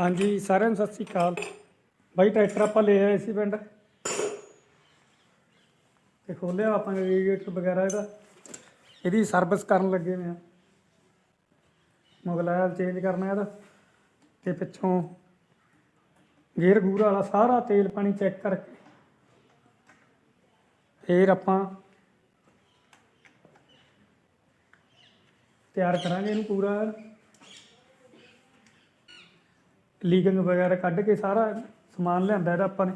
ਹਾਂਜੀ, ਸਾਰਿਆਂ ਨੂੰ ਸਤਿ ਸ੍ਰੀ ਅਕਾਲ। ਬਾਈ, ਟਰੈਕਟਰ ਆਪਾਂ ਲੈ ਆਏ ਸੀ ਪਿੰਡ। ਤੇ ਖੋਲਿਆ ਆਪਾਂ ਨੇ ਰੇਡੀਏਟਰ ਵਗੈਰਾ ਇਹਦਾ। ਇਹਦੀ ਸਰਵਿਸ ਕਰਨ ਲੱਗੇ ਨੇ ਮੁਗਲ ਆਇਲ ਚੇਂਜ ਕਰਨਾ ਇਹਦਾ। ਤੇ ਪਿੱਛੋਂ ਗੇਅਰ ਗੂਰ ਵਾਲਾ ਸਾਰਾ ਤੇਲ ਪਾਣੀ ਚੈੱਕ ਕਰਕੇ ਫੇਰ ਆਪਾਂ ਤਿਆਰ ਕਰਾਂਗੇ ਇਹਨੂੰ ਪੂਰਾ। ਲੀਕਿੰਗ ਵਗੈਰਾ ਕੱਢ ਕੇ ਸਾਰਾ ਸਮਾਨ ਲਿਆਂਦਾ ਇਹਦਾ ਆਪਾਂ ਨੇ।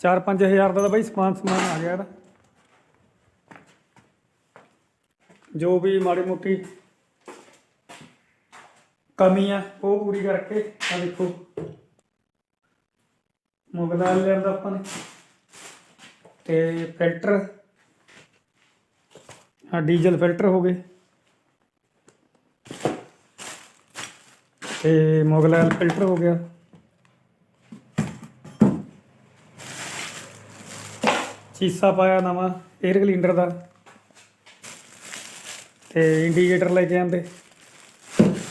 4-5000 ਦਾ ਤਾਂ ਬਾਈ ਸਮਾਨ ਸਮਾਨ ਆ ਗਿਆ ਇਹਦਾ। ਜੋ ਵੀ ਮਾੜੀ ਮੋਟੀ ਕਮੀ ਆ, ਉਹ ਪੂਰੀ ਕਰਕੇ ਆ ਦੇਖੋ। ਮੁਗਲਾ ਲਿਆਂਦਾ ਆਪਾਂ ਨੇ। ਤੇ ਫਿਲਟਰ ਆ ਡੀਜ਼ਲ ਫਿਲਟਰ ਹੋ ਗਏ। ਤੇ ਮੁਗਲ ਆਇਲ ਫਿਲਟਰ ਹੋ ਗਿਆ। ਚੀਸਾ ਪਾਇਆ ਨਵਾਂ 에ਅਰ ਕਲੀਨਰ ਦਾ। ਤੇ ਇੰਡੀਕੇਟਰ ਲੈ ਕੇ ਆਂਦੇ,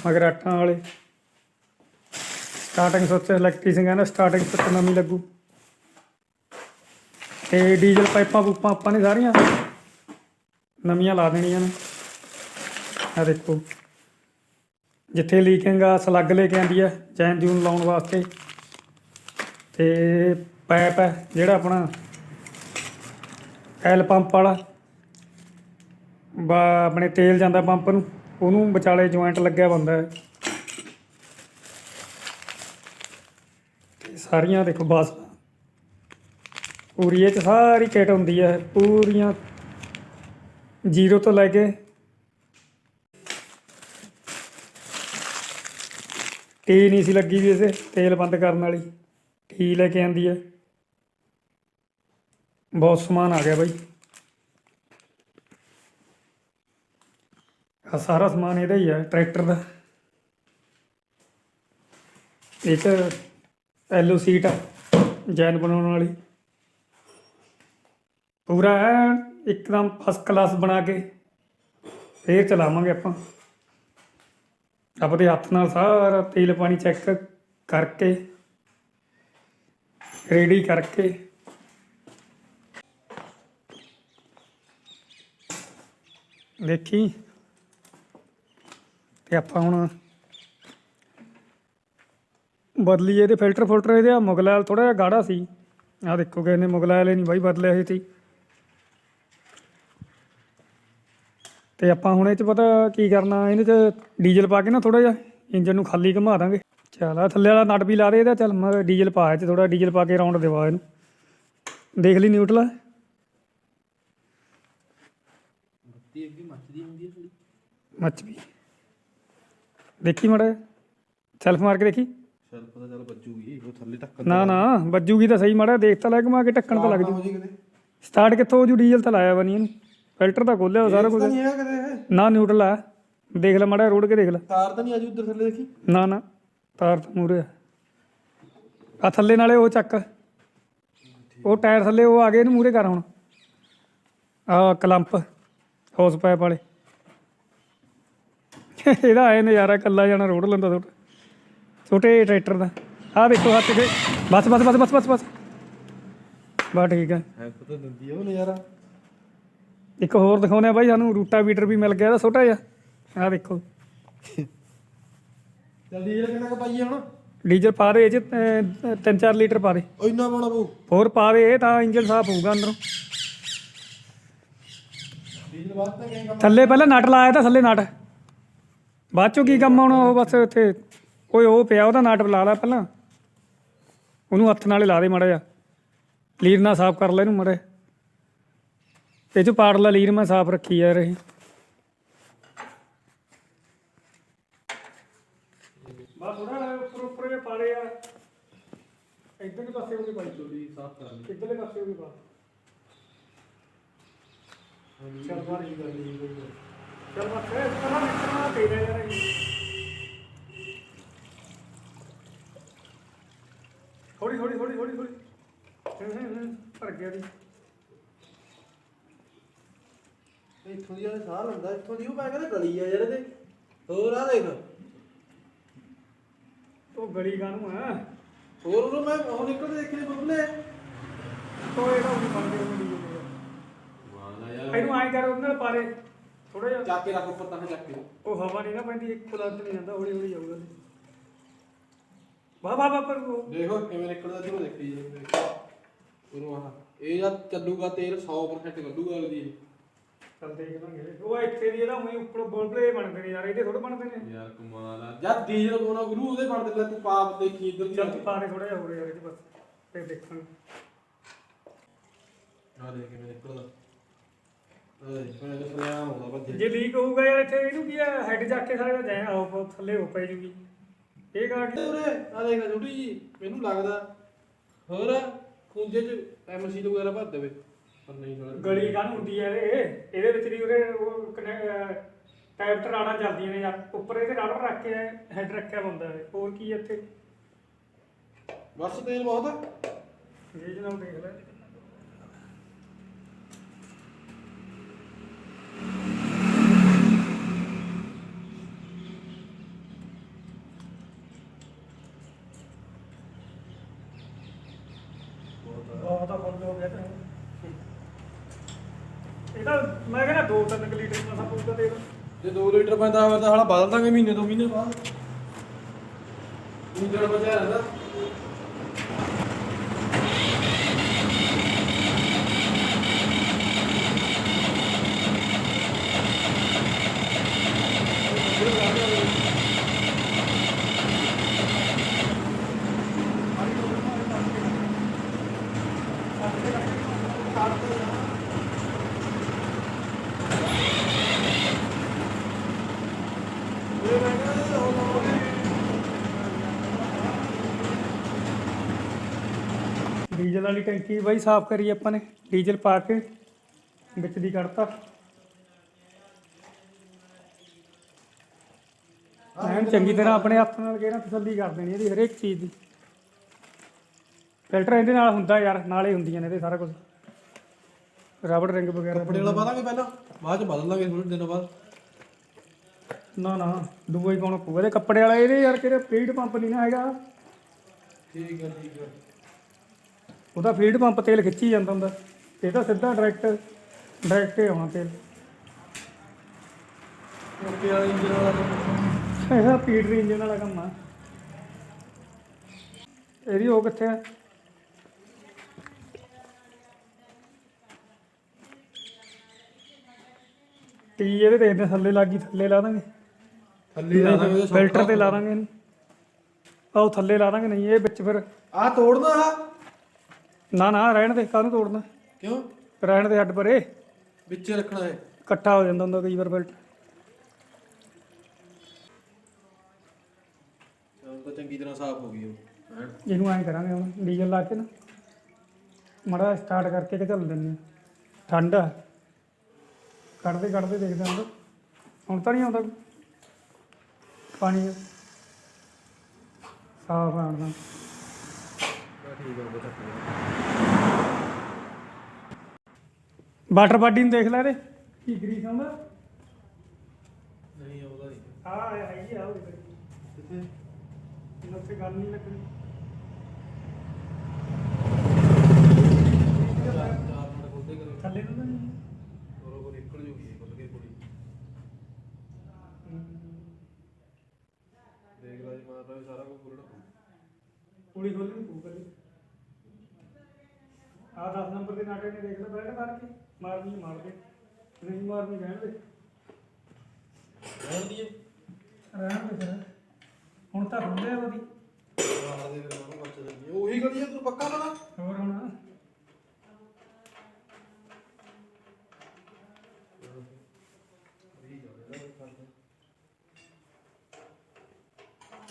ਮਗਰ ਆਟਾਂ ਵਾਲੇ। ਸਟਾਰਟਿੰਗ ਸੁੱਚ ਇਲੈਕਟ੍ਰੀਸ਼ੀਅਨ ਕਹਿੰਦਾ ਸਟਾਰਟਿੰਗ ਸੁੱਚ ਨਵੀਂ ਲੱਗੂ। ਤੇ ਡੀਜ਼ਲ ਪਾਈਪਾਂ ਪੂਪਾਂ ਆਪਾਂ ਨੇ ਸਾਰੀਆਂ, ਨਵੀਆਂ ਲਾ ਦੇਣੀਆਂ ਨੇ। ਆ ਦੇਖੋ। ਜਿੱਥੇ ਲੀਕਿੰਗ ਆ ਸਲੱਗ ਲੈ ਕੇ ਆਂਦੀ ਆ, ਚੈਨ ਜੂਨ ਲਾਉਣ ਵਾਸਤੇ। ਤੇ ਪਾਈਪ ਹੈ ਜਿਹੜਾ ਆਪਣਾ ਐਲ ਪੰਪ ਵਾਲਾ, ਬਾ, ਆਪਣੇ ਤੇਲ ਜਾਂਦਾ ਪੰਪ ਨੂੰ, ਉਹਨੂੰ ਵਿਚਾਲੇ ਜੁਆਇੰਟ ਲੱਗਿਆ ਬੰਦਾ ਹੈ। ਸਾਰੀਆਂ ਦੇਖੋ ਬਸ। ਪੂਰੀ ਇਹ ਚ ਸਾਰੀ ਕਿਟ ਹੁੰਦੀ ਹੈ, ਪੂਰੀਆਂ ਜ਼ੀਰੋ ਤੋਂ ਲੈ ਕੇ ਟੀ ਨਹੀਂ ਸੀ ਲੱਗੀ ਵੀ ਇਸੇ ਤੇਲ ਬੰਦ ਕਰਨ ਵਾਲੀ। ਟੀ ਲੈ ਕੇ ਆਂਦੀ ਹੈ ਬਹੁਤ ਸਮਾਨ ਆ ਗਿਆ ਬਾਈ। ਆ ਸਾਰਾ ਸਮਾਨ ਇਹਦਾ ਹੀ ਹੈ ਟਰੈਕਟਰ ਦਾ। ਇਹ ਚ ਐਲੋ ਸੀਟ ਆ, ਜੈਨ ਬਣਾਉਣ ਵਾਲੀ। ਪੂਰਾ ਐਨ ਇੱਕਦਮ ਫਸਟ ਕਲਾਸ ਬਣਾ ਕੇ ਫੇਰ ਚਲਾਵਾਂਗੇ ਆਪਾਂ। ਆਪਣੇ ਹੱਥ ਨਾਲ ਸਾਰਾ ਤੇਲ ਪਾਣੀ ਚੈੱਕ ਕਰਕੇ ਰੈਡੀ ਕਰਕੇ। ਦੇਖੀ। ਤੇ ਆਪਾਂ ਹੁਣ ਬਦਲੀਏ ਇਹਦੇ ਫਿਲਟਰ ਫਿਲਟਰ ਇਹਦੇ ਆ ਮੁਗਲਾਲ ਥੋੜਾ ਜਿਹਾ ਗਾੜਾ ਸੀ। ਆ ਦੇਖੋ ਕਿਸੇ ਨੇ ਮੁਗਲਾਲ ਹੀ ਨਹੀਂ ਬਾਈ ਬਦਲਿਆ ਸੀ ਤੀ ਤੇ ਆਪਾਂ ਹੁਣ ਇਹ ਚ ਪਤਾ ਕੀ ਕਰਨਾ ਇਹਦੇ ਚ ਡੀਜ਼ਲ ਪਾ ਕੇ ਨਾ ਥੋੜਾ ਜਿਹਾ ਇੰਜਨ ਨੂੰ ਖਾਲੀ ਘੁਮਾ ਦਾਂਗੇ। ਚੱਲ ਆ ਥੱਲੇ ਵਾਲਾ ਨਟ ਵੀ ਲਾ ਦੇ ਇਹਦਾ ਚੱਲ ਮੈਂ ਡੀਜ਼ਲ ਪਾ ਇਹ ਚ ਥੋੜਾ ਡੀਜ਼ਲ ਪਾ ਕੇ ਰਾਉਂਡ ਦੇਵਾ ਇਹਨੂੰ। ਦੇਖ ਲਈ ਨਿਊਟਰਲ ਬੱਤੀ ਅੱਗੇ ਮੱਚਦੀ ਹੁੰਦੀ ਹੈ ਥੋੜੀ ਮੱਚ ਵੀ ਦੇਖੀ ਮੜਾ ਸੈਲਫ ਮਾਰ ਕੇ ਦੇਖੀ? ਚੱਲ ਉਹ ਥੱਲੇ ਤੱਕ ਨਾ ਨਾ ਵੱਜੂਗੀ ਤਾਂ ਸਹੀ ਮੜਾ ਦੇਖ ਤਾਂ ਲੈ ਘੁਮਾ ਕੇ ਢੱਕਣ ਤਾਂ ਲੱਗ ਜੂ। ਹੋ ਜੀ ਕਿਤੇ। ਸਟਾਰਟ ਕਿੱਥੋਂ ਹੋ ਜੂ? ਡੀਜ਼ਲ ਤਾਂ ਲਾਇਆ ਬਣੀ ਇਹਨੂੰ। ਫਿਲਟਰ ਤਾਂ ਖੋਲਿਆ ਹੋਇਆ ਸਾਰਾ ਕੁਝ। ਨਹੀਂ ਹੈ ਕਿਤੇ ਨਾ ਨਿਊਟਰਲ ਆ। ਦੇਖ ਲੈ ਮੜਾ ਰੋੜ ਕੇ ਦੇਖ ਲੈ। ਤਾਰ ਤਾਂ ਨਹੀਂ ਆਜੂ ਉੱਧਰ ਥੱਲੇ ਦੇਖੀ? ਨਾ ਨਾ। ਤਾਰ ਤਾਂ ਮੂਰੇ ਆ। ਆ ਥੱਲੇ ਨਾਲੇ ਉਹ ਚੱਕ। ਉਹ ਟਾਇਰ ਥੱਲੇ ਉਹ ਆ ਗਏ ਇਹਨੂੰ ਮੂਰੇ ਕਰ ਹੁਣ। ਆ ਕਲੰਪ ਹੌਸ ਪਾਈਪ ਵਾਲੇ। ਇਹਦਾ ਆਏ ਨਜ਼ਾਰਾ ਕੱਲਾ ਜਾਣਾ ਰੋੜ ਲੈਂਦਾ ਛੋਟਾ ਛੋਟੇ ਟਰੈਕਟਰ ਦਾ। ਆ ਦੇਖੋ ਹੱਥ ਦੇ ਬਸ ਬਸ ਬਸ ਬਸ ਬਸ ਬਸ। ਬਸ ਠੀਕ ਆ। ਹੈ ਪਤਾ ਦਿੰਦੀ ਉਹ ਨਜ਼ਾਰਾ। ਇੱਕ ਹੋਰ ਦਿਖਾਉਂਦੇ ਆ ਬਾਈ ਸਾਨੂੰ ਰੂਟਾ ਵੀਟਰ ਵੀ ਮਿਲ ਗਿਆ ਇਹਦਾ ਛੋਟਾ ਜਿਹਾ। ਆ ਦੇਖੋ। ਚੱਲ ਡੀਜ਼ਲ ਕਿੰਨਾ ਕੁ ਪਾਈਏ ਹੁਣ? ਡੀਜ਼ਲ ਪਾ ਦੇ ਇਹ ਚ 3-4 ਲੀਟਰ ਪਾ ਦੇ। ਉਹ ਇੰਨਾ ਪਾਉਣਾ ਪਊ ਹੋਰ ਪਾ ਦੇ ਇਹ ਤਾਂ ਇੰਜਨ ਸਾਫ਼ ਹੋਊਗਾ ਅੰਦਰੋਂ। ਡੀਜ਼ਲ ਬਾਅਦ ਤਾਂ ਕਹੀਂ ਕੰਮ ਥੱਲੇ ਪਹਿਲਾਂ ਨਟ ਲਾਇਆ ਤਾਂ ਥੱਲੇ ਨਟ। ਬਾਅਦ ਚੋਂ ਕੀ ਕੰਮ ਆਉਣਾ ਉਹ ਬਸ ਉੱਥੇ ਕੋਈ ਉਹ ਪਿਆ ਉਹਦਾ ਨਟ ਲਾ ਲਾ ਪਹਿਲਾਂ। ਉਹਨੂੰ ਹੱਥ ਨਾਲੇ ਲਾ ਦੇ ਮਾੜਾ ਜਿਹਾ। ਲੀਰ ਨਾਲ ਸਾਫ਼ ਕਰ ਲੈ ਇਹਨੂੰ ਮਾੜਾ। ਇਹ ਚ ਪਾੜ ਲਾ ਲੀਰ ਮੈਂ ਸਾਫ਼ ਰੱਖੀ ਯਾਰ ਇਹ। ਬਸ ਥੋੜਾ ਉੱਪਰ ਉੱਪਰ ਜੇ ਪਾੜੇ ਆ। ਇਧਰਲੇ ਪਾਸੇ ਉਹਦੇ ਪਾਈ ਥੋੜੀ ਸਾਫ਼ ਕਰ ਲਈ। ਇਧਰਲੇ ਪਾਸੇ ਉਹਦੇ ਪਾ। ਚੱਲ ਬਾਹਰ ਹੀ ਕਰ ਲਈ ਚੱਲ ਬਸ ਇਹ ਤਰ੍ਹਾਂ ਨਿਕਲਣਾ ਤੇਰੇ ਯਾਰ ਇਹ। ਹੌਲੀ ਹੌਲੀ ਹੌਲੀ ਹੌਲੀ ਹੌਲੀ ਹੂੰ ਹੂੰ ਹੂੰ ਭਰ ਗਿਆ ਦੀ ਇੱਥੋਂ ਦੀ ਯਾਰ ਸਾਹ ਲੈਂਦਾ ਇੱਥੋਂ ਦੀ ਉਹ ਮੈਂ ਕਹਿੰਦਾ ਗਲੀ ਆ ਯਾਰ ਇਹਦੇ। ਹੋਰ ਆ ਦੇਖ। ਉਹ ਗਲੀ ਕਾਨੂੰ ਆ? ਹੋਰ ਉਹ ਮੈਂ ਉਹ ਨਿਕਲਦੇ ਦੇਖੇ ਬਬਲੇ ਉਹ ਇਹਦਾ ਉਹ ਬਣਦੇ ਉਹ ਦੇ ਵਾਹ ਆ। ਇਹਨੂੰ ਐਂ ਕਰ ਉਹਨਾਂ ਨਾਲ ਪਾਰੇ ਥੋੜਾ ਜਿਹਾ। ਚੱਕ ਕੇ ਰੱਖ ਉੱਪਰ ਤਾਂ ਚੱਕ ਕੇ। ਉਹ ਹਵਾ ਨਹੀਂ ਨਾ ਪੈਂਦੀ ਇੱਕ ਲੱਗ ਨਹੀਂ ਜਾਂਦਾ ਹੌਲੀ ਹੌਲੀ ਜਾਊਗਾ ਵਾਹ ਵਾਹ ਵਾਹ ਪਰ ਉਹ ਦੇਖੋ ਕਿਵੇਂ ਨਿਕਲਦਾ ਇਧਰੋਂ ਦੇਖੀ ਜੀ ਉਰੋਂ ਆਹ ਇਹ ਜਦ ਚੱਲੂਗਾ ਤੇਲ 100% ਕੱਢੂਗਾ ਅਗਲੀ ਇਹ। ਚੱਲ ਦੇਖਾਂਗੇ ਉਹ ਇੱਥੇ ਦੀ ਇਹਦਾ ਉਹੀ ਉੱਪਰ ਬੋਲਦੇ ਬਣਦੇ ਨੇ ਯਾਰ ਇਹਦੇ ਥੋੜੇ ਬਣਦੇ ਨੇ। ਯਾਰ ਕਮਾਲ ਆ। ਜਦ ਡੀਜ਼ਲ ਪਾਉਣਾ ਗੁਰੂ ਉਹਦੇ ਬਣ ਦਿੰਦਾ ਤੂੰ ਪਾਪ ਦੇਖੀ ਇਧਰ ਦੀ ਚੱਲ ਤੂੰ ਪਾਰੇ ਥੋੜਾ ਜਿਹਾ ਹੋ ਰਿਹਾ ਯਾਰ ਇਹਦੇ ਬਸ। ਤੇ ਦੇਖਾਂਗੇ ਆ ਦੇਖ ਕਿਵੇਂ ਨਿਕਲਦਾ। ਓਏ ਪਹਿਲੇ ਸਲਿਆ ਹੁੰਦਾ ਬੱਜੇ ਜੇ ਲੀਕ ਹੋਊਗਾ ਯਾਰ ਇੱਥੇ ਇਹਨੂੰ ਕੀ ਆ? ਹੈਡ ਚੱਕ ਕੇ ਸਾਰੇ ਜਾਏ ਆਓ ਥੱਲੇ ਹੋ ਪੈ ਜੂਗੀ। ਇਹ ਗਾੜੀ ਉਰੇ ਆ ਦੇਖ ਛੋਟੀ ਜੀ ਮੈਨੂੰ ਲੱਗਦਾ। ਹੋਰ ਖੁੰਝੇ ਚ ਐਮਸੀ ਵਗੈਰਾ ਭਰ ਦੇਵੇ। ਪਰ ਨਹੀਂ ਸਾਲਾ ਗਲੀ ਕਾਹਨੂੰ ਹੁੰਦੀ ਹੈ ਇਹ? ਇਹਦੇ ਵਿੱਚ ਦੀ ਉਹਦੇ ਉਹ ਟਾਈਪ ਟਰਾੜਾ ਚੱਲਦੀਆਂ ਨੇ ਯਾਰ। ਉੱਪਰ ਇਹਦੇ ਰਬੜ ਰੱਖ ਕੇ ਹੈਡ ਰੱਖਿਆ ਹੁੰਦਾ ਹੈ ਹੋਰ ਕੀ ਹੈ ਇੱਥੇ? ਬਸ ਤੇਲ ਬਹੁਤ ਆ। ਗੇਜ ਨਾਲ ਦੇਖ ਲੈ ਬਹੁਤ ਆ ਫੁੱਲ ਹੋ ਗਿਆ ਤਾਂ ਇਹਦਾ ਮੈਂ ਕਹਿੰਦਾ 2-3 ਲੀਟਰ ਮਸਾ ਪਊਗਾ ਤੇਲ ਜੇ 2 ਲੀਟਰ ਪੈਂਦਾ ਹੋਵੇ ਤਾਂ ਹਾਲਾ ਬਦਲ ਦਾਂਗੇ ਮਹੀਨੇ ਦੋ ਮਹੀਨੇ ਬਾਅਦ। ਲੀਟਰ ਬਚਿਆ ਰਹਿੰਦਾ। ਇਹ ਵਾਲੀ ਟੈਂਕੀ ਬਾਈ ਸਾਫ਼ ਕਰੀ ਆਪਾਂ ਨੇ ਡੀਜ਼ਲ ਪਾ ਕੇ ਵਿੱਚ ਦੀ ਕੱਢਤਾ। ਐਨ ਚੰਗੀ ਤਰ੍ਹਾਂ ਆਪਣੇ ਹੱਥ ਨਾਲ ਕਿਹੜਾ ਤਸੱਲੀ ਕਰ ਦੇਣੀ ਇਹਦੀ ਹਰੇਕ ਚੀਜ਼ ਦੀ। ਫਿਲਟਰ ਇਹਦੇ ਨਾਲ ਹੁੰਦਾ ਯਾਰ ਨਾਲੇ ਹੁੰਦੀਆਂ ਨੇ ਇਹਦੇ ਸਾਰਾ ਕੁਝ। ਰਬੜ ਰਿੰਗ ਵਗੈਰਾ ਕੱਪੜੇ ਵਾਲਾ ਪਾ ਦਾਂਗੇ ਪਹਿਲਾਂ ਬਾਅਦ ਚ ਬਦਲ ਦਾਂਗੇ ਥੋੜੇ ਦਿਨਾਂ ਬਾਅਦ। ਨਾ ਨਾ ਦੂਆ ਹੀ ਪਾਉਣਾ ਪਊਗਾ। ਇਹਦੇ ਕੱਪੜੇ ਵਾਲਾ ਇਹਦੇ ਯਾਰ ਕਿਹੜਾ ਫੀਡ ਪੰਪ ਨਹੀਂ ਨਾ ਹੈਗਾ। ਠੀਕ ਹੈ ਠੀਕ ਹੈ ਉਹਦਾ ਫੀਡ ਪੰਪ ਤੇਲ ਖਿੱਚੀ ਜਾਂਦਾ ਹੁੰਦਾ। ਇਹ ਤਾਂ ਸਿੱਧਾ ਡਾਇਰੈਕਟ ਡਾਇਰੈਕਟ ਹੀ ਆਉਣਾ ਤੇਲ। ਓਕੇ ਵਾਲਾ ਇੰਜਨ ਵਾਲਾ ਇਹਦਾ ਪੀਟਰ ਇੰਜਨ ਵਾਲਾ ਕੰਮ ਆ। ਇਹਦੀ ਉਹ ਕਿੱਥੇ ਆ? ਟੀ ਇਹਦੇ ਦੇਖਦੇ ਥੱਲੇ ਲੱਗੀ ਥੱਲੇ ਲਾ ਦਾਂਗੇ। ਥੱਲੇ ਲਾ ਦਾਂਗੇ ਫਿਲਟਰ ਤੇ ਲਾ ਦਾਂਗੇ ਇਹਨੂੰ। ਆਹ ਥੱਲੇ ਲਾ ਦਾਂਗੇ ਨਹੀਂ ਇਹ ਵਿੱਚ ਫਿਰ ਆ ਤੋੜਨਾ ਆ ਨਾ ਨਾ ਰਹਿਣ ਦੇ ਕਾਹਨੂੰ ਤੋੜਨਾ? ਕਿਉਂ? ਰਹਿਣ ਦੇ ਹੱਡ ਪਰੇ। ਵਿੱਚੇ ਰੱਖਣਾ ਹੈ। ਇਕੱਠਾ ਹੋ ਜਾਂਦਾ ਹੁੰਦਾ ਕਈ ਵਾਰ ਚਲ ਤਾਂ ਚੰਗੀ ਤਰ੍ਹਾਂ ਸਾਫ਼ ਹੋ ਗਈ ਉਹ। ਹੈਂ। ਇਹਨੂੰ ਐਂ ਕਰਾਂਗੇ ਹੁਣ ਡੀਜ਼ਲ ਲਾ ਕੇ ਨਾ। ਮੜਾ ਸਟਾਰਟ ਕਰਕੇ ਤੇ ਚੱਲ ਦਿੰਦੇ ਹਾਂ। ਠੰਡ ਆ। ਕੱਢਦੇ ਕੱਢਦੇ ਦੇਖਦੇ ਹਾਂ। ਹੁਣ ਤਾਂ ਨਹੀਂ ਆਉਂਦਾ ਪਾਣੀ ਸਾਫ਼ ਆਉਂਦਾ ਤਾਂ। ਠੀਕ ਆ ਉਹ ਚੱਕ ਵਾਟਰ ਬਾਡੀ ਨੂੰ ਦੇਖ ਲੈ ਇਹਦੇ। ਕੀ ਗਰੀਸ ਆਉਂਦਾ ਨਹੀਂ ਆਉਂਦਾ ਨਹੀਂ। ਆ ਹੈਗੀ ਆ ਉਹ ਕਿੱਥੇ? ਇਹਨਾਂ ਤੇ ਗੱਲ ਨਹੀਂ ਲੱਗਣੀ। ਚਾਰ ਚਾਰ ਮਿੰਟ ਖੋਲਦੇ ਕਰੋ ਥੱਲੇ ਨੂੰ ਤਾਂ ਨਹੀਂ। ਔਰ ਉਹ ਨਿਕਲ ਜੂਗੀ ਇਹ ਖੁੱਲ ਕੇ ਕੁੜੀ ਦੇਖ ਲਾ ਜੀ ਮਾਰਦਾ ਵੀ ਸਾਰਾ ਕੁਝ ਖੁੱਲਣਾ ਪੁਲੀ ਖੋਲਣੀ ਪਊ ਪਹਿਲੇ ਆ 10 ਨੰਬਰ ਦੇ ਨਾਟਕ ਨੇ ਦੇਖ ਲੈ ਬੈਠ ਮਾਰ ਕੇ। ਮਾਰਨੀ ਮਾਰ ਦੇ। ਨਹੀਂ ਮਾਰਨੀ ਰਹਿਣ ਦੇ। ਰਹਿਣ ਦੀਏ ਰਹਿਣ ਦੇ ਫਿਰ। ਹੁਣ ਤਾਂ ਹੁੰਦੇ ਆ ਉਹਦੀ। ਮਾਰ ਦੇ ਫਿਰ ਉਹਨੂੰ ਬੱਚ ਜਾਂਦੀ ਉਹੀ ਗਲੀ ਆ ਤੂੰ ਪੱਕਾ ਪਤਾ ਹੋਰ ਹੁਣ।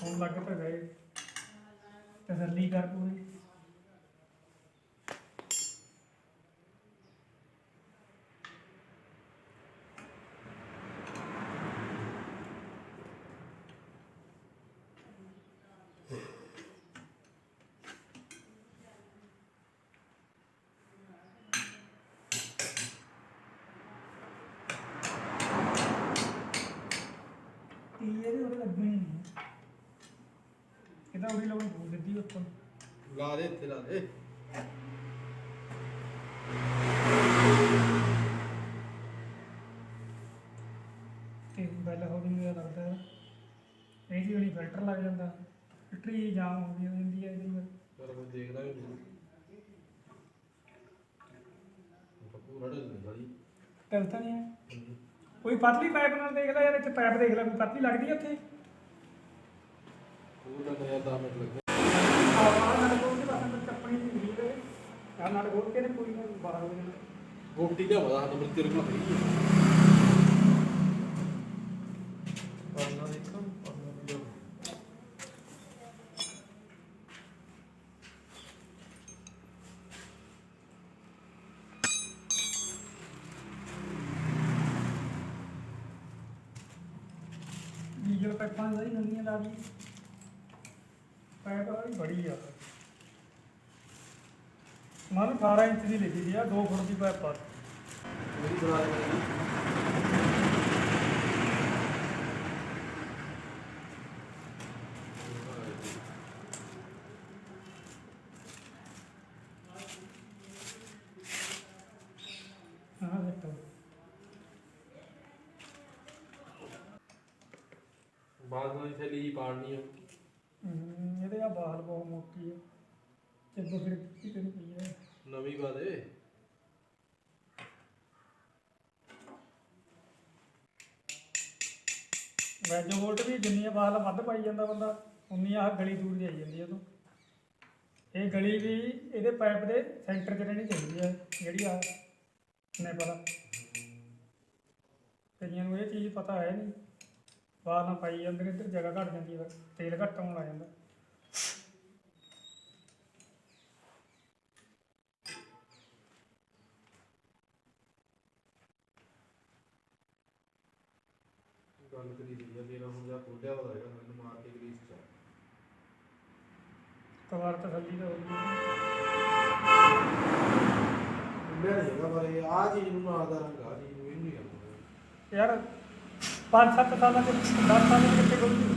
ਹੁਣ ਲੱਗ ਤਾਂ ਗਏ। ਤਸੱਲੀ ਕਰ ਪੂਰੀ। ਇਹਦੇ ਨਹੀਂ ਇਹਦਾ ਉਰੀ ਲਾਉਣੀ ਪਊ ਸਿੱਧੀ ਉੱਪਰ। ਲਾ ਦੇ ਇੱਥੇ ਲਾ ਦੇ। ਤੇ ਬੈਲ ਹੋ ਗਈ ਮੈਨੂੰ ਲੱਗਦਾ ਹੈ। ਇਹ ਜੀ ਵਾਲੀ ਫਿਲਟਰ ਲੱਗ ਜਾਂਦਾ। ਫਿਲਟਰੀ ਜਾਮ ਹੋ ਗਈ ਹੁੰਦੀ ਹੈ ਇਹਦੀ ਫਿਰ। ਚਲ ਮੈਂ ਦੇਖ ਲਾਂਗੇ ਪੂਰਾ ਢਿੱਲ ਨਹੀਂ ਸਾਰੀ ਗੱਲ ਤਾਂ ਨਹੀਂ ਹੈ। ਕੋਈ ਪਤਲੀ ਪਾਈਪ ਨਾਲ ਦੇਖ ਲੈ ਯਾਰ ਇੱਥੇ ਪਾਈਪ ਦੇਖ ਲੈ ਕੋਈ ਪਤਲੀ ਲੱਗਦੀ ਹੈ ਉੱਥੇ? ਪੂਰਾ ਨਜ਼ਾਰਾ 10 ਮਿੰਟ ਲੱਗੇ। ਆਹ ਨਾਲ ਕੋਲ ਦੇ ਪਾਸੇ ਤੋਂ ਚੱਪਣੀ ਦੀ ਰੀਲ ਹੈ ਆਹ ਨਾਲ ਕੋਲ ਕੇ ਨੇ ਕੋਈ ਨਾ ਬਾਹਰ ਹੋ ਜਾਣਾ ਗੋਟੀ ਦਾ ਪਤਾ ਹਾਂ ਤੇਰੇ ਕੋਲ ਹੈਗੀ ਹੈ। ਪਰਨਾ ਦੇਖਾਂ, ਪਰਨਾ ਨਹੀਂ ਡੀਜ਼ਲ ਪਾਈਪਾਂ ਦੀ ਨਵੀਆਂ ਲਾ ਦੀ ਪਾਈਪ ਵਾਲੀ ਬੜੀ ਆ। ਮਨ 18 ਇੰਚ ਦੀ ਲਿਖੀ ਦੀ ਆ 2 ਫੁੱਟ ਦੀ ਪਾਈਪ ਆ। ਮੇਰੀ ਦੇ ਹਾਂ ਦੇਖੋ। ਬਾਅਦ ਵਿੱਚ ਥੈਲੀ ਜੀ ਪਾੜਨੀ ਆ ਹਮ, ਇਹਦੇ ਆ ਬਾਹਰ ਬਹੁਤ ਮੋਟੀ ਹੈ ਚੱਬ ਫਿਰ ਕਿਤੇ ਨਹੀਂ ਪਈ ਹੈ? ਨਵੀਂ ਪਾ ਦੇ ਵੈਜ ਵੋਲਟ ਵੀ ਜਿੰਨੀ ਬਾਹਰ ਵੱਧ ਪਾਈ ਜਾਂਦਾ ਬੰਦਾ ਉਨੀ ਆਹ ਗਲੀ ਦੂਰ ਜਾਈ ਜਾਂਦੀ ਹੈ ਤੋਂ। ਇਹ ਗਲੀ ਵੀ ਇਹਦੇ ਪਾਈਪ ਦੇ ਸੈਂਟਰ 'ਚ ਰਹਿਣੀ ਚਾਹੀਦੀ ਹੈ ਜਿਹੜੀ ਆ ਨੇ ਪਤਾ। ਕਈਆਂ ਨੂੰ ਇਹ ਚੀਜ਼ ਪਤਾ ਹੈ ਨਹੀਂ। ਬਾਹਰ ਨਾ ਪਾਈ ਜਾਂਦੇ ਨੇ ਇੱਧਰ ਜਗ੍ਹਾ ਘਟ ਜਾਂਦੀ ਹੈ ਫਿਰ ਤੇਲ ਘੱਟ ਆਉਣ ਲੱਗ ਜਾਂਦਾ ਗੱਲ ਕਰੀ ਦੀ ਆ ਮੇਰਾ ਹੁਣ ਜਾ ਖੋਲਿਆ ਹੋਇਆ ਹੈਗਾ ਮੈਨੂੰ ਮਾਰ ਕੇ ਗਰੀਸ ਚ ਮੈਂ ਤਸੱਲੀ ਤਾਂ ਹੋ ਗਈ ਖੁੱਲਿਆ ਨਹੀਂ ਹੈਗਾ ਪਰ ਇਹ ਆ ਚੀਜ਼ ਨੂੰ ਨਾਲ ਦਾ ਰੰਗ ਆ ਚੀਜ਼ ਨੂੰ ਇਹ ਨਹੀਂ ਆਉਂਦਾ ਯਾਰ 5-7 ਸਾਲਾਂ ਦੇ 10 ਸਾਲਾਂ ਦੇ ਕਿੱਥੇ ਖੁੱਲ੍ਹ ਜੂ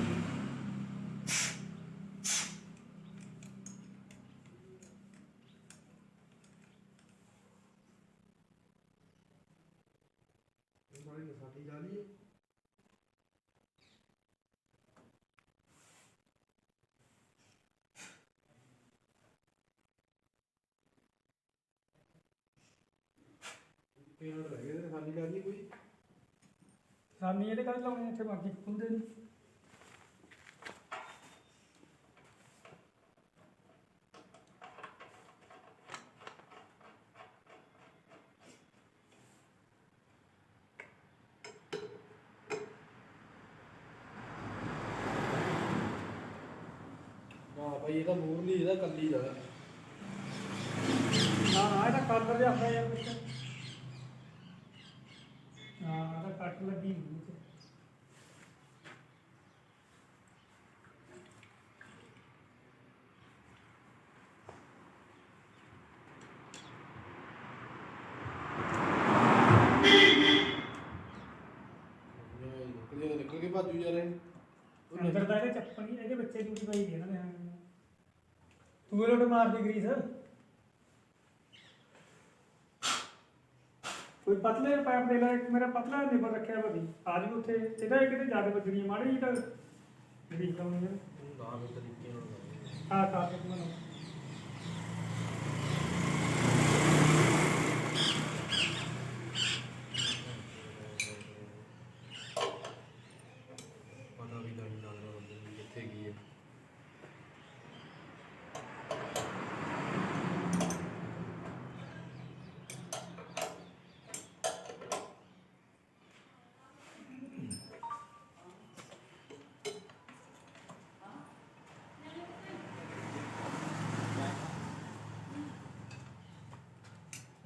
ਇਹ ਸਾਰੀ ਨਸਾਟੀ ਜਾ ਰਹੀ ਹੈ ਕਿਹਨਾਂ ਰਹਿ ਤੇ ਖਾਲੀ ਜਾ ਰਹੀ ਕੋਈ? ਸਾਨੀ ਇਹਦੇ ਕੱਲ ਲਾਉਣੇ ਇੱਥੇ ਮਰਜ਼ੀ ਖੁੱਲਦੇ ਨਹੀਂ ਹਾਂ ਭਾਈ ਇਹਦਾ ਮੂਰ ਨਹੀਂ ਇਹਦਾ ਕੱਲੀ ਦਾ ਨਾ ਨਾ ਇਹਦਾ ਕਲਰ ਜਿਹਾ ਹੁੰਦਾ ਯਾਰ ਵਿੱਚ ਹਾਂ ਇਹਦਾ ਕੱਟ ਲੱਗੀ ਹੋਈ ਵਿੱਚ ਨਿਕਲ ਨਿਕਲ ਕੇ ਭਾਜੂ ਜਾ ਰਹੇ ਅੰਦਰ ਦਾ ਇਹਦੇ ਚੱਪਣੀ ਇਹਦੇ ਬੱਚੇ ਦੀ ਪਈ ਦੀ ਇਹਨਾਂ ਦੇ ਹਾਂ ਤੂੰ ਇਹ ਲੋਟ ਮਾਰਦੀ ਗਰੀਸ। ਕੋਈ ਪਤਲੇ ਪਾਈਪ ਦੇ ਲੈ ਇੱਕ ਮੇਰਾ ਪਤਲਾ ਨਿਬਰ ਰੱਖਿਆ ਭਾਜੀ ਆ ਜੀ ਉੱਥੇ ਇਹਦਾ ਇਹ ਕਿਤੇ ਜ਼ਿਆਦਾ ਵੱਜਣੀ ਮਾੜੀ ਜੀ ਤਾਂ। ਗਰੀਸ ਲਾਉਣੀ ਹੈ ਇਸ ਤਰੀਕੇ ਨਾਲ ਆ ਤਾਂ ਇੱਕ ਮੈਨੂੰ ਪਤਾ ਵੀ ਨਹੀਂ ਲੱਗਦਾ ਬੰਦੇ ਨੂੰ ਕਿੱਥੇ ਕੀ ਹੈ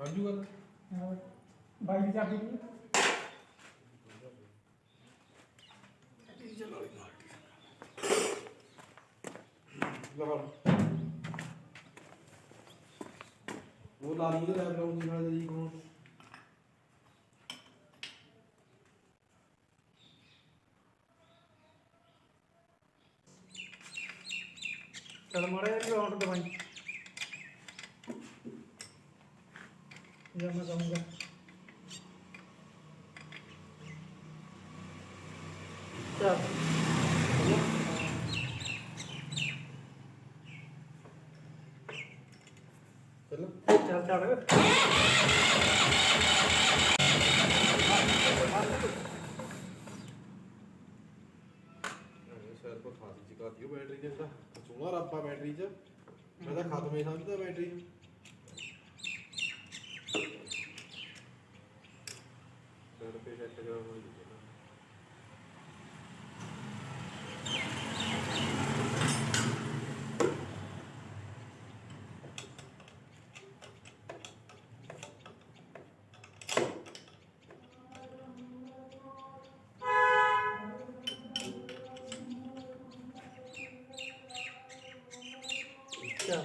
ਰਾਜੂ ਗੱਲ ਹਾਂ, ਬਾਈ ਦੀ ਚਾਬੀ ਨਹੀਂ। ਲਗਾਉਣ ਉਹ ਲਾ ਲਈ ਤੇ ਬੈਕਗ੍ਰਾਉਂਡ ਦੀ ਨਾਲ ਜੀ ਕੋਣ ਚਲ ਮਾੜਾ ਜਿਹਾ ਆਰਡਰ ਦਵਾਈ ਜਾਂ ਮੈਂ ਕਹੂੰਗਾ ਚਲ ਚੱਲ ਚੱਲ ਚੱਲ ਸ਼ਾਇਦ ਕੋ ਖਾਸੀ ਚਕਾਤੀ ਉਹ ਬੈਟਰੀ ਨੇ ਤਾਂ ਸੋਹਣਾ ਰੱਬਾ ਬੈਟਰੀ 'ਚ ਮੈਂ ਤਾਂ ਖਤਮ ਹੀ ਸਮਝਦਾ ਬੈਟਰੀ ਨੂੰ ਸਰ ਪੇ ਸੈੱਟ ਕਰਾਉਣਾ ਹੋਈ ਚੱਲ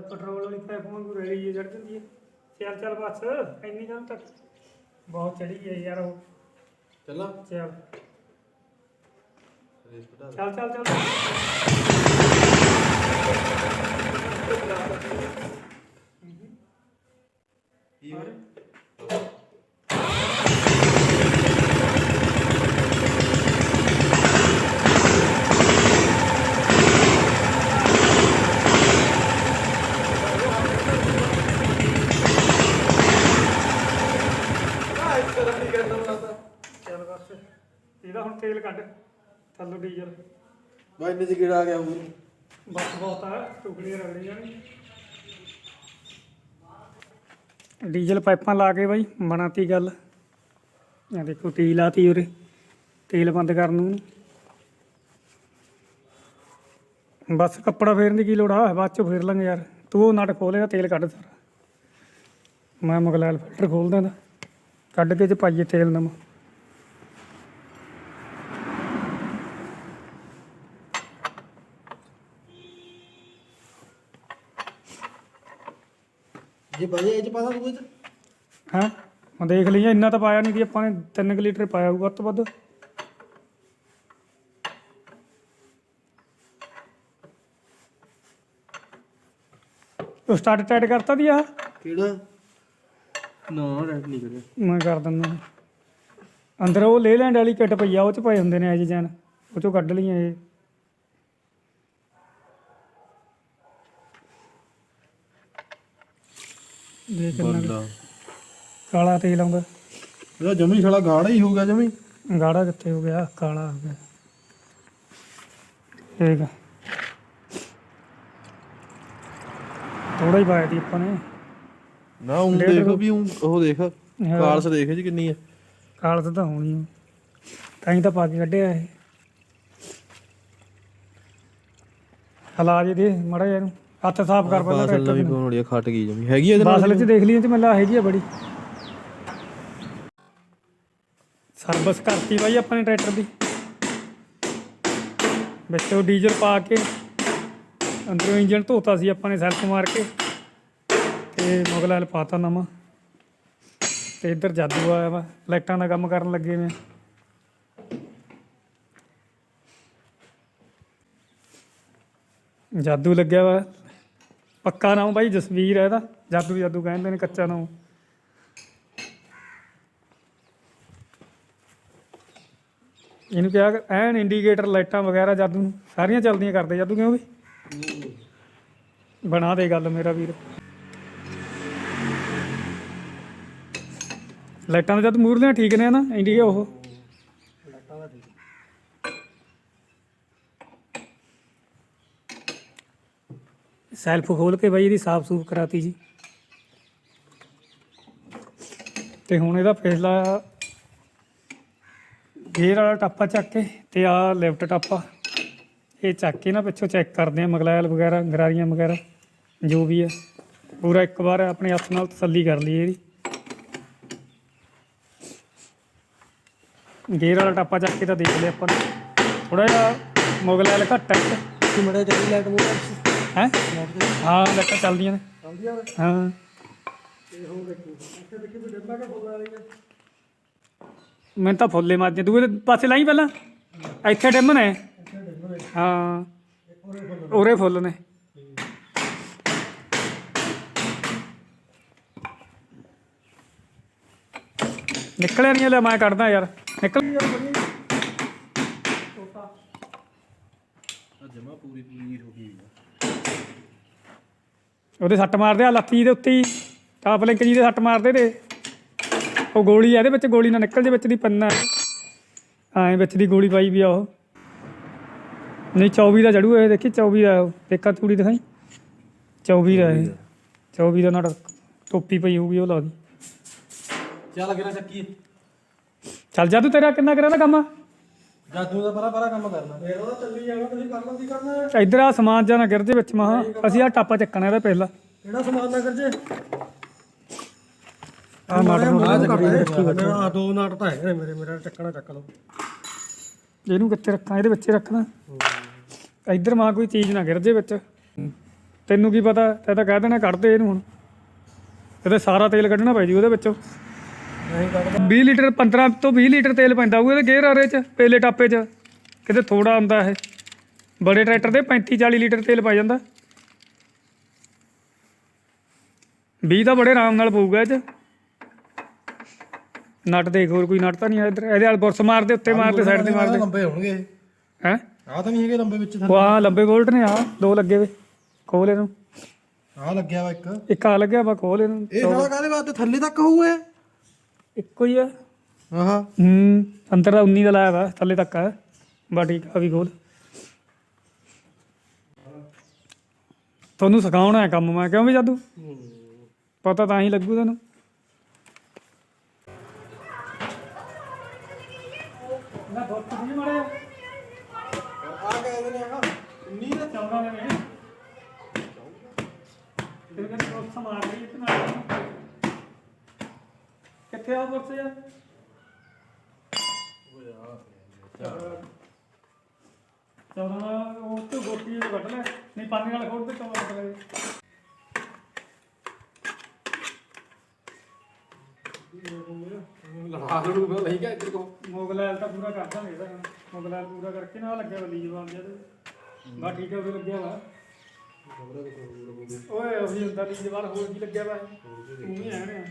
ਪੈਟਰੋਲ ਵਾਲੀ ਪਾਈਪ ਵਾਂਗੂ ਰੇੜੀ ਜਿਹੀ ਚੜ ਜਾਂਦੀ ਹੈ। ਚੱਲ ਚੱਲ ਬਸ ਇੰਨੀ ਗੱਲ ਤੱਕ। ਬਹੁਤ ਚੜੀ ਹੈ ਯਾਰ ਉਹ। ਚੱਲਾਂ। ਚੱਲ। ਰੇਸ ਚੱਲ ਚੱਲ ਚੱਲ। ਇਸ ਤਰ੍ਹਾਂ ਨਹੀਂ ਕਰਨਾ ਪੜਦਾ ਚੱਲ ਬਸ। ਇਹਦਾ ਹੁਣ ਤੇਲ ਕੱਢ। ਥੱਲੋਂ ਡੀਜ਼ਲ। ਬਾਈ ਇੰਨੇ ਚ ਕਿਹੜਾ ਆ ਗਿਆ ਹੋਰ ਬਸ ਬਹੁਤ ਆ। ਟੁਕੜੀਆਂ ਰਗੜੀਆਂ ਨੇ। ਡੀਜ਼ਲ ਪਾਈਪਾਂ ਲਾ ਕੇ ਬਾਈ ਬਣਾਤੀ ਗੱਲ। ਆ ਦੇਖੋ ਟੀ ਲਾਤੀ ਉਰੇ। ਤੇਲ ਬੰਦ ਕਰਨ ਨੂੰ। ਬਸ ਕੱਪੜਾ ਫੇਰਨ ਦੀ ਕੀ ਲੋੜ ਆ? ਬਾਅਦ ਚ ਫੇਰ ਲਾਂਗੇ ਯਾਰ। ਤੂੰ ਉਹ ਨਟ ਖੋਲੇਗਾ ਤੇਲ ਕੱਢ ਸਾਰਾ। ਮੈਂ ਮਗਲੈਲ ਫਿਲਟਰ ਖੋਲ ਦਿੰਦਾ ਕੱਢ ਕੇ ਚ ਪਾਈਏ ਤੇਲ ਨਵਾਂ ਜੇ ਬਾਜੇ ਇਹ ਚ ਪਤਾ ਤੂੰ ਇਹ ਚ ਹੈਂ? ਮੈਂ ਦੇਖ ਲਈਏ ਇੰਨਾ ਤਾਂ ਪਾਇਆ ਨਹੀਂ ਸੀ ਆਪਾਂ ਨੇ 3 ਲੀਟਰ ਪਾਇਆ ਹੋਊ ਵੱਧ ਤੋਂ ਵੱਧ। ਉਹ ਸਟਾਰਟ ਟਾਈਟ ਕਰਤਾ ਦੀ ਆ। ਕਿਹੜਾ? ਨਾ ਰੈਡ ਨਹੀਂ ਕਰਿਆ। ਮੈਂ ਕਰ ਦਿੰਦਾ। ਅੰਦਰ ਉਹ ਲੈ ਲੈਂਡ ਵਾਲੀ ਕਿੱਟ ਪਈ ਆ ਉਹ ਚ ਪਏ ਹੁੰਦੇ ਨੇ ਇਹ ਜਨ। ਉਹ ਚੋਂ ਕੱਢ ਲਈਆਂ ਇਹ। ਦੇਖ ਕਿੰਨਾ ਕੁ? ਕਾਲਾ ਤੇਲ ਆਉਂਦਾ। ਇਹਦਾ ਜਮੀ ਸਾਲਾ ਗਾੜਾ ਹੀ ਹੋ ਗਿਆ ਜਮੀ। ਗਾੜਾ ਕਿੱਥੇ ਹੋ ਗਿਆ? ਕਾਲਾ ਹੋ ਗਿਆ। ਠੀਕ ਆ ਥੋੜਾ ਹੀ ਪਾਇਆ ਦੀ ਆਪਾਂ ਨੇ। ਨਾ ਉਹ ਡੇਢ ਦੇਖ ਵੀ ਊਂ ਉਹ ਦੇਖ ਕਾਲਸ ਦੇਖ ਜੀ ਕਿੰਨੀ ਹੈ ਕਾਲਸ ਤਾਂ ਹੋਣੀ ਓ। ਤਾਂ ਹੀ ਤਾਂ ਪਾ ਕੇ ਕੱਢਿਆ ਇਹ। ਹਲਾ ਜੇ ਦੇ ਮੜਾ ਜਿਹਾ ਇਹਨੂੰ। ਹੱਥ ਸਾਫ਼ ਕਰ ਪਹਿਲਾਂ ਬਾਸਲ ਟਰੈਕਟਰ ਨਵੀਂ ਨੂੰ। ਕੋਣ ਹੋੜੀ ਖੱਟ ਗਈ ਜਮੀ। ਹੈਗੀ ਇਹਦੇ ਨਾਲ ਬਾਸਲ ਚ ਦੇਖ ਲਈ ਤੇ ਮੈਨੂੰ ਹੈਗੀ ਆ ਬੜੀ। ਸਰਵਿਸ ਕਰਤੀ ਬਾਈ ਆਪਾਂ ਨੇ ਟਰੈਕਟਰ ਦੀ। ਵਿੱਚੋਂ ਡੀਜ਼ਲ ਪਾ ਕੇ ਅੰਦਰੋਂ ਇੰਜਨ ਧੋਤਾ ਸੀ ਆਪਾਂ ਨੇ ਸੈਲਫ ਮਾਰ ਕੇ। ਤੇ ਮੁਗਲ ਪਾਤਾ ਨਵਾਂ। ਤੇ ਇੱਧਰ ਜਾਦੂ ਆਇਆ ਵਾ, ਲਾਈਟਾਂ ਦਾ ਕੰਮ ਕਰਨ ਲੱਗੇ ਨੇ ਜਾਦੂ ਲੱਗਿਆ ਵਾ। ਪੱਕਾ ਨਾਮ ਬਾਈ, ਜਸਵੀਰ ਹੈ ਇਹਦਾ। ਜਾਦੂ ਜਾਦੂ ਕਹਿੰਦੇ ਨੇ, ਕੱਚਾ ਨਾਮ ਇਹਨੂੰ ਕਿਹਾ, ਐਨ ਇੰਡੀਕੇਟਰ ਲਾਈਟਾਂ ਵਗੈਰਾ ਜਾਦੂ ਸਾਰੀਆਂ ਚੱਲਦੀਆਂ ਕਰਦੇ ਜਾਦੂ ਕਿਉਂ ਵੀ? ਬਣਾ ਦੇ ਗੱਲ ਮੇਰਾ ਵੀਰ। ਲਾਈਟਾਂ ਦੇ ਜਦ ਮੂਰਲੀਆਂ ਠੀਕ ਨੇ ਨਾ ਇੰਡੀਆ ਉਹ। ਸੈਲਫ ਖੋਲ ਕੇ ਬਾਈ ਇਹਦੀ ਸਾਫ਼ ਸੂਫ ਕਰਾਤੀ ਜੀ। ਤੇ ਹੁਣ ਇਹਦਾ ਪਿਛਲਾ ਗੇਅਰ ਵਾਲਾ ਟਾਪਾ ਚੱਕ ਕੇ ਤੇ ਆ ਲੈਫਟ ਟਾਪਾ, ਇਹ ਚੱਕ ਕੇ ਨਾ ਪਿੱਛੋਂ ਚੈੱਕ ਕਰਦੇ ਆ ਮਗਲਾਇਲ ਵਗੈਰਾ, ਗਰਾਰੀਆਂ ਵਗੈਰਾ, ਜੋ ਵੀ ਆ। ਪੂਰਾ ਇੱਕ ਵਾਰ ਆਪਣੇ ਹੱਥ ਨਾਲ ਤਸੱਲੀ ਕਰ ਲਈਏ ਇਹਦੀ। ਗੇਅਰ ਵਾਲਾ ਟਾਪਾ ਚੱਕ ਕੇ ਤਾਂ ਦੇਖ ਲਿਆ ਆਪਾਂ ਥੋੜਾ ਜਿਹਾ ਮਗਲਾਇਲ ਘੱਟ ਹੈ। ਕਿ ਮੜਾ ਚੱਲੀ ਲਾਈਟ ਮੂਰ ਹੈ? ਹਾਂ ਲੱਟਾਂ ਚੱਲਦੀਆਂ ਨੇ। ਚੱਲਦੀਆਂ ਹਾਂ। ਤੇ ਹੋ ਦੇਖੋ। ਇੱਥੇ ਦੇਖੀ ਵੀ ਡੱਬਾ ਕੇ ਬੋਲ ਰਹੀ ਹੈ? ਮੈਂ ਤਾਂ ਫੁੱਲੇ ਮਾਰਦੇ ਦੂਏ ਪਾਸੇ ਲਾਈ ਪਹਿਲਾਂ। ਇੱਥੇ ਡਿੰਮ ਨੇ। ਹਾਂ। ਉਰੇ ਫੁੱਲ ਨੇ। ਨਿਕਲਿਆ ਨਹੀਂ ਲੈ ਮੈਂ ਕੱਢਦਾ ਯਾਰ। ਨਿਕਲ। ਜਮਾ ਪੂਰੀ ਪੂਰੀ ਹੋ ਗਈ ਉਹਦੇ ਸੱਟ ਮਾਰਦੇ ਆ ਲੱਤੀ ਦੇ ਉੱਤੇ ਹੀ। ਟਾਪ ਲਿੰਕ ਜੀ ਦੇ ਸੱਟ ਮਾਰਦੇ ਤੇ। ਉਹ ਗੋਲੀ ਆ ਇਹਦੇ ਵਿੱਚ ਗੋਲੀ ਨਾ ਨਿਕਲ ਜੇ ਵਿੱਚ ਦੀ ਪੰਨਾ। ਐਂ ਵਿੱਚ ਦੀ ਗੋਲੀ ਪਾਈ ਵੀ ਆ ਉਹ। ਨਹੀਂ 24 ਦਾ ਜੜੂ ਇਹ ਦੇਖੀ 24 ਦਾ। ਦੇਖਾ ਤੂੜੀ ਦਿਖਾਈ। 24 ਦਾ ਇਹ। 24 ਦਾ ਨਾਲ ਟੋਪੀ ਪਈ ਹੋਊਗੀ ਉਹ ਲਾ ਦੀ। ਚੱਲ ਕਿਹੜਾ ਚੱਕੀ ਚੱਲ ਜਾ ਤੂੰ ਤੇਰਾ ਕਿੰਨਾ ਕਰਾਂ ਦਾ ਕੰਮ? ਜਾਦੂ ਦਾ ਪਰਾ ਪਰਾ ਕੰਮ ਕਰਨਾ। ਮੇਰਾ ਤਾਂ ਚੱਲੀ ਜਾਣਾ ਤੁਸੀਂ ਕਰਨਾ ਕੀ ਕਰਨਾ? ਇੱਧਰ ਆ ਸਮਾਨ ਜਾਂ ਨਾ ਗਿਰ ਜੇ ਵਿੱਚ ਮਹਾ ਅਸੀਂ ਆ ਟਾਪਾ ਚੱਕਣਾ ਇਹਦਾ ਪਹਿਲਾਂ। ਕਿਹੜਾ ਸਮਾਨ ਨਾ ਕਰ ਜੇ? ਆ ਨਾਟ ਨੂੰ ਮੇਰਾ ਆ ਦੋ ਨਾਟ ਤਾਂ ਹੈਗੇ ਨੇ ਮੇਰੇ ਮੇਰਾ ਚੱਕਣਾ ਚੱਕ ਲਓ। ਇਹਨੂੰ ਕਿੱਥੇ ਰੱਖਾਂ? ਇਹਦੇ ਵਿੱਚ ਹੀ ਰੱਖਣਾ। ਇੱਧਰ ਮਾਂ ਕੋਈ ਚੀਜ਼ ਨਾ ਗਿਰ ਜੇ ਵਿੱਚ। ਤੈਨੂੰ ਕੀ ਪਤਾ? ਤੈ ਤਾਂ ਕਹਿ ਦੇਣਾ ਕੱਢ ਦੇ ਇਹਨੂੰ ਹੁਣ। ਇਹਦੇ ਸਾਰਾ ਤੇਲ ਕੱਢਣਾ ਪੈ ਜੀ ਉਹਦੇ ਵਿੱਚੋਂ। 20 ਲੀਟਰ 15 ਤੋਂ 20 ਲੀਟਰ ਤੇਲ ਪੈਂਦਾ ਇਹਦੇ ਗੇਅਰ ਆਰੇ ਚ ਪੇਲੇ ਟਾਪੇ ਚ। ਕਿਤੇ ਥੋੜਾ ਹੁੰਦਾ ਇਹ। ਬੜੇ ਟਰੈਕਟਰ ਦੇ 35 40 ਲੀਟਰ ਤੇਲ ਪੈ ਜਾਂਦਾ। 20 ਤਾਂ ਬੜੇ ਆਰਾਮ ਨਾਲ ਪਊਗਾ ਇਹ ਚ। ਨਟ ਦੇਖ ਹੋਰ ਕੋਈ ਨਟ ਤਾਂ ਨਹੀਂ ਇੱਧਰ। ਇਹਦੇ ਵਾਲ ਬੁਰਸ ਮਾਰਦੇ ਉੱਤੇ ਮਾਰਦੇ ਸਾਈਡ ਤੇ ਮਾਰਦੇ। ਲੰਬੇ ਹੋਣਗੇ ਹੈ? ਆ ਤਾਂ ਨਹੀਂ ਹੈਗੇ ਲੰਬੇ ਵਿੱਚ ਉਹ ਆਹ ਲੰਬੇ ਬੋਲਟ ਨੇ ਆ ਦੋ ਲੱਗੇ ਵੇ। ਖੋਲ ਇਹਨੂੰ। ਆ ਲੱਗਿਆ ਵਾ ਇੱਕ। ਇੱਕ ਆ ਲੱਗਿਆ ਵਾ ਖੋਲ ਇਹਨੂੰ। ਇਹ ਸਾਲਾ ਕਾਹਦੇ ਵਾਸਤੇ? ਥੱਲੇ ਤੱਕ ਹੋਊ ਇਹ? ਇੱਕੋ ਹੀ ਆ। ਆਹਾ। ਹੂੰ ਅੰਦਰ ਦਾ 19 ਦਾ ਲਾਇਆ ਵਾ ਥੱਲੇ ਤੱਕ ਆ। ਬਾ ਠੀਕ ਆ ਵੀ ਖੋਲ। ਤੁਹਾਨੂੰ ਸਿਖਾਉਣਾ ਹੈ ਕੰਮ ਮੈਂ ਕਿਉਂ ਵੀ ਜਾਦੂ? ਪਤਾ ਤਾਂ ਹੀ ਲੱਗੂ ਤੈਨੂੰ। ਨਾ ਬਹੁਤ ਨਹੀਂ ਮਾਰਿਆ। ਆ ਕਹਿੰਦੇ ਨੇ ਆ 19 ਦਾ ਚੱਲਦਾ ਨੇ। ਤੇ ਕਹਿੰਦੇ ਬੁਰਸ ਮਾਰ ਤੇ ਨਾਲ। ਕਿੱਥੇ ਆ ਬੁਰਸ ਯਾਰ ਚੌਦਾਂ ਉਹ ਤੋਂ ਗੋਟੀ ਨੂੰ ਕੱਢ ਲੈ। ਨਹੀਂ, ਪਾਣੀ ਨਾਲ ਖੋਲ ਤੇ ਚੌਦਾਂ ਕੱਢ ਲੈ। ਲੜਾ ਲੜੂਗਾ ਨਹੀਂ ਕਿ ਇੱਧਰ ਕੋ ਮੁਗਲਾਲ ਤਾਂ ਪੂਰਾ ਕਰ ਦਾਂਗੇ ਇਹਦਾ। ਹੁਣ। ਮੁਗਲਾਲ ਪੂਰਾ ਕਰਕੇ ਨਾ ਲੱਗਿਆ ਵਲੀ ਜਵਾਨ ਜਦ ਬਾ ਠੀਕ ਹੈ ਉਹ ਲੱਗਿਆ ਵਾ। ਓਏ, ਉਹ ਹੁੰਦਾ ਲੀ ਜਵਾਨ ਹੋਰ ਕੀ ਲੱਗਿਆ ਵਾ? ਤੂੰ ਹੀ ਆਣਾ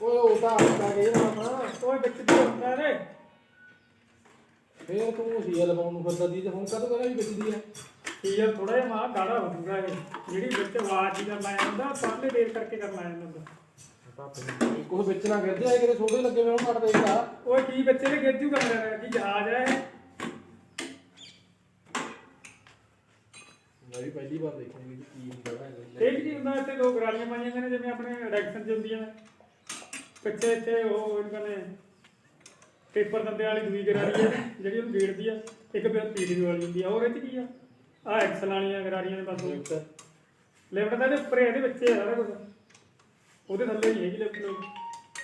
ਓਏ ਉਹ ਤਾਂ ਆ ਗਏ ਨਾ ਆਪਣਾ ਓਏ ਵਿੱਚ ਦੀ ਹੁੰਦਾ ਰੇ ਫੇਰ ਤੂੰ ਸੀਐਲ ਲਵਾਉਣ ਨੂੰ ਫਿਰਦਾ ਦੀ ਤੇ ਹੁਣ ਕਦੋਂ ਕਹਿੰਦਾ ਵੀ ਵਿਕਦੀ ਆ। ਇਹ ਥੋੜਾ ਜਿਹਾ ਮਾਂ ਗਾੜਾ ਹੋ ਜੂਗਾ ਇਹ। ਜਿਹੜੀ ਵਿੱਚ ਆਵਾਜ਼ ਹੀ ਕਰਨਾ ਜਾਂਦਾ ਪਰਲੇ ਦੇਰ ਕਰਕੇ ਕਰਨਾ ਜਾਂਦਾ ਕੋਈ ਵਿੱਚ ਨਾ ਗਿਰ ਜਾਏ ਕਿਤੇ ਛੋਟੇ ਲੱਗੇ ਹੋਏ ਹੁਣ ਕੱਟ ਦੇਗਾ ਓਏ ਕੀ ਬੱਚੇ ਨੇ ਗਿੱਜੂ ਕਰ ਲੈਣਾ ਕੀ ਜਹਾਜ਼ ਹੈ? ਮੈਂ ਵੀ ਪਹਿਲੀ ਵਾਰ ਦੇਖਾਂਗੀ ਕਿ ਕੀ ਹੁੰਦਾ ਹੈ। ਇਹ ਕੀ ਹੁੰਦਾ ਇੱਥੇ ਦੋ ਗਰਾਰੀਆਂ ਪਾਈਆਂ ਨੇ ਜਿਵੇਂ ਆਪਣੇ ਰੈਕਸ਼ਨ ਚ ਹੁੰਦੀਆਂ ਨੇ। ਪਿੱਛੇ ਇੱਥੇ ਉਹ ਇਹਨਾਂ ਨੇ ਪੇਪਰ ਦੰਦੇ ਵਾਲੀ ਦੂਜੀ ਗਰਾਰੀ ਹੈ ਜਿਹੜੀ ਉਹਨੂੰ ਗੇੜਦੀ ਆ ਇੱਕ ਫਿਰ ਪੀਡੀ ਵਾਲੀ ਹੁੰਦੀ ਆ। ਹੋਰ ਇਹ 'ਚ ਕੀ ਆ? ਆ ਐਕਸਲ ਵਾਲੀਆਂ ਗਰਾਰੀਆਂ ਨੇ ਬਸ। ਉਹ ਲਿਫਟ ਦਾ ਇਹਦੇ ਉੱਪਰ ਇਹਦੇ ਵਿੱਚ ਹੀ ਆ ਸਾਰਾ ਕੁਝ ਉਹਦੇ ਥੱਲੇ ਨਹੀਂ ਹੈਗੀ ਲਿਫਟ ਨੂੰ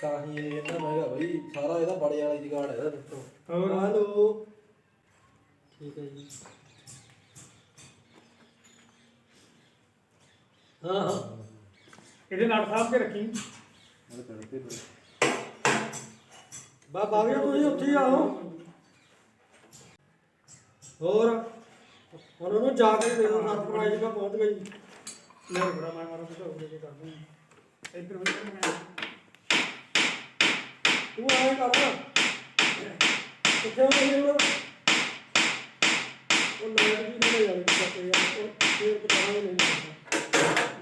ਤਾਂ ਹੀ ਇਹ ਇਹਨਾਂ ਮਹਿੰਗਾ ਬਈ ਸਾਰਾ ਇਹਦਾ ਬੜੇ ਵਾਲੀ ਜਗਾੜ ਹੈ ਇਹਦਾ ਦੱਸੋ। ਹੋਰ। ਹਲੋ। ਠੀਕ ਹੈ ਜੀ। ਹਾਂ ਹਾਂ। ਇਹਦੇ ਨਾਲ ਸਾਹਬ ਕੇ ਰੱਖੀ। ਬਾਬਾ ਵੀ ਤੁਸੀਂ ਉੱਥੇ ਹੀ ਆਓ। ਹੋਰ? ਹੁਣ ਉਹਨੂੰ ਜਾ ਕੇ ਦੇਖੋ ਸਤਪੁਰਾ ਜੀ ਕਾ ਪਹੁੰਚ ਗਈ ਲੈ ਬੜਾ ਮੈਂ ਮਾਰਾ ਤਾਂ ਹੋ ਕੇ ਕਰਦੇ ਹਾਂ ਇੱਧਰ ਹੋ ਤੂੰ ਆਏ ਕਰ। ਕਿੱਥੇ ਹੋ ਗਈ ਹੁਣ ਉਹ ਲਾਈਟ ਵੀ ਨਹੀਂ ਜਾਣੀ ਕਿਤੇ ਯਾਰ। ਉਹ ਫੇਰ ਪਤਾ ਨਹੀਂ ਲੱਗਦਾ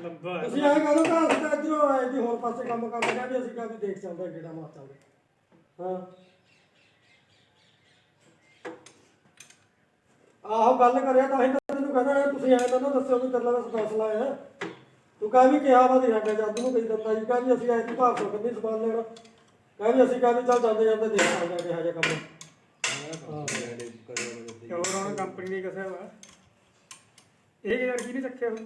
ਲੰਬਾ ਹੈ ਅਸੀਂ ਆਏ ਕਰੋ ਘਰ ਤੇ ਇਧਰੋਂ ਆਏ ਜੀ ਹੋਰ ਪਾਸੇ ਕੰਮ ਕਰਨ ਲੱਗਾ ਵੀ ਅਸੀਂ ਕਾ ਵੀ ਦੇਖ ਚੱਲਦਾ ਗੇੜਾ ਮਾਰ ਚੱਲਦੇ ਹਾਂ। ਆਹੋ ਗੱਲ ਕਰਿਆ ਤਾਂ ਹੀ ਤਾਂ ਤੈਨੂੰ ਕਹਿੰਦਾ ਤੁਸੀਂ ਆਏ ਤਾਂ ਨਾ ਦੱਸਿਓ ਵੀ ਤੇਰੇ ਨਾਲ ਫੈਸਲਾ ਹੈ ਤੂੰ ਕਹਾਂ ਵੀ ਕਿਹਾ ਵਾ ਦੀ ਸਾਡਾ ਜੱਜ ਨੂੰ ਕਹੀ ਜੀ ਕਹਾਂ ਵੀ ਅਸੀਂ ਆਏ ਸੀ ਭਾਰ ਤੋਂ ਕਿੰਨੀ ਸਮਾਨ ਲੈਣਾ। ਕਹਾਂ ਵੀ ਅਸੀਂ ਕਹਾਂ ਵੀ ਚੱਲ ਜਾਂਦੇ ਜਾਂਦੇ ਦੇਖ ਆਉਂਦਾ ਕਿਹਾ ਜਿਹਾ ਕੰਮ। ਹੋਰ ਉਹਨਾਂ ਕੰਪਨੀ ਦੀ ਕਸਾ ਵਾ ਇਹ ਯਾਰ ਕੀ ਨਹੀਂ ਚੱਕਿਆ ਹੁਣ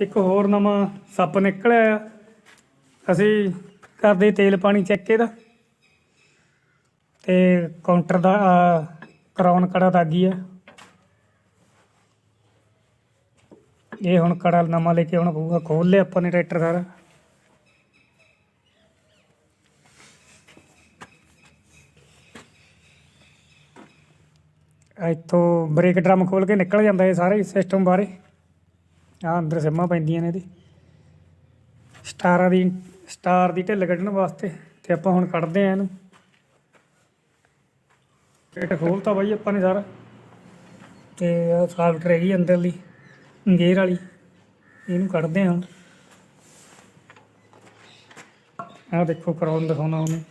ਇੱਕ ਹੋਰ ਨਵਾਂ ਸੱਪ ਨਿਕਲਿਆ ਆ। ਅਸੀਂ ਕਰਦੇ ਤੇਲ ਪਾਣੀ ਚੈੱਕ ਇਹਦਾ ਤੇ ਕਾਊਂਟਰ ਦਾ ਕਰਾਉਣ ਕੜਾ ਦਾਗੀ ਆ ਇਹ ਹੁਣ ਕੜਾ ਨਵਾਂ ਲੈ ਕੇ ਆਉਣਾ ਪਊਗਾ। ਖੋਲ ਲਿਆ ਆਪਾਂ ਨੇ ਟਰੈਕਟਰ ਸਾਰਾ। ਇੱਥੋਂ ਬ੍ਰੇਕ ਡਰਮ ਖੋਲ ਕੇ ਨਿਕਲ ਜਾਂਦਾ ਇਹ ਸਾਰੇ ਸਿਸਟਮ ਬਾਰੇ। ਆ ਅੰਦਰ ਸਿਮਾਂ ਪੈਂਦੀਆਂ ਨੇ ਇਹਦੀ। ਸਟਾਰਾਂ ਦੀ ਸਟਾਰ ਦੀ ਢਿੱਲ ਕੱਢਣ ਵਾਸਤੇ ਤੇ ਆਪਾਂ ਹੁਣ ਕੱਢਦੇ ਆ ਇਹਨੂੰ। ਪੇਟ ਖੋਲਤਾ ਬਾਈ ਆਪਾਂ ਨੇ ਸਾਰਾ। ਤੇ ਆ ਸਾਫਟ ਰਹੀ ਅੰਦਰਲੀ, ਗੇਅਰ ਵਾਲੀ। ਇਹਨੂੰ ਕੱਢਦੇ ਆ ਹੁਣ। ਆ ਦੇਖੋ ਕਰਾਉਣ ਦਿਖਾਉਣਾ ਉਹਨੇ।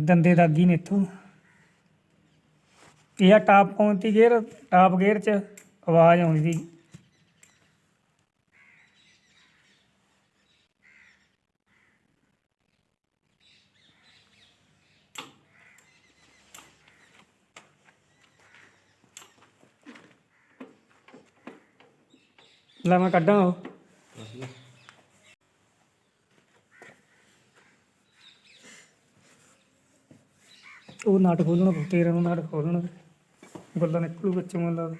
ਦੰਦੇ ਦਾਗੀ ਨੇ ਇੱਥੋਂ। ਇਹ ਆ ਟਾਪ ਪਹੁੰਚਦੀ ਗੇਅਰ ਟਾਪ ਗੇਅਰ 'ਚ ਆਵਾਜ਼ ਆਉਂਦੀ ਸੀ ਲੈ ਮੈਂ ਕੱਢਾਂ ਉਹ। ਉਹ ਨਾਟ ਖੋਲਣਾ ਪਊ, ਨੂੰ ਨਾਟ ਖੋਲਣਾ। ਗੱਲਾਂ ਨਿਕਲੂ ਬੱਚੇ ਮੈਨੂੰ ਲੱਗਦਾ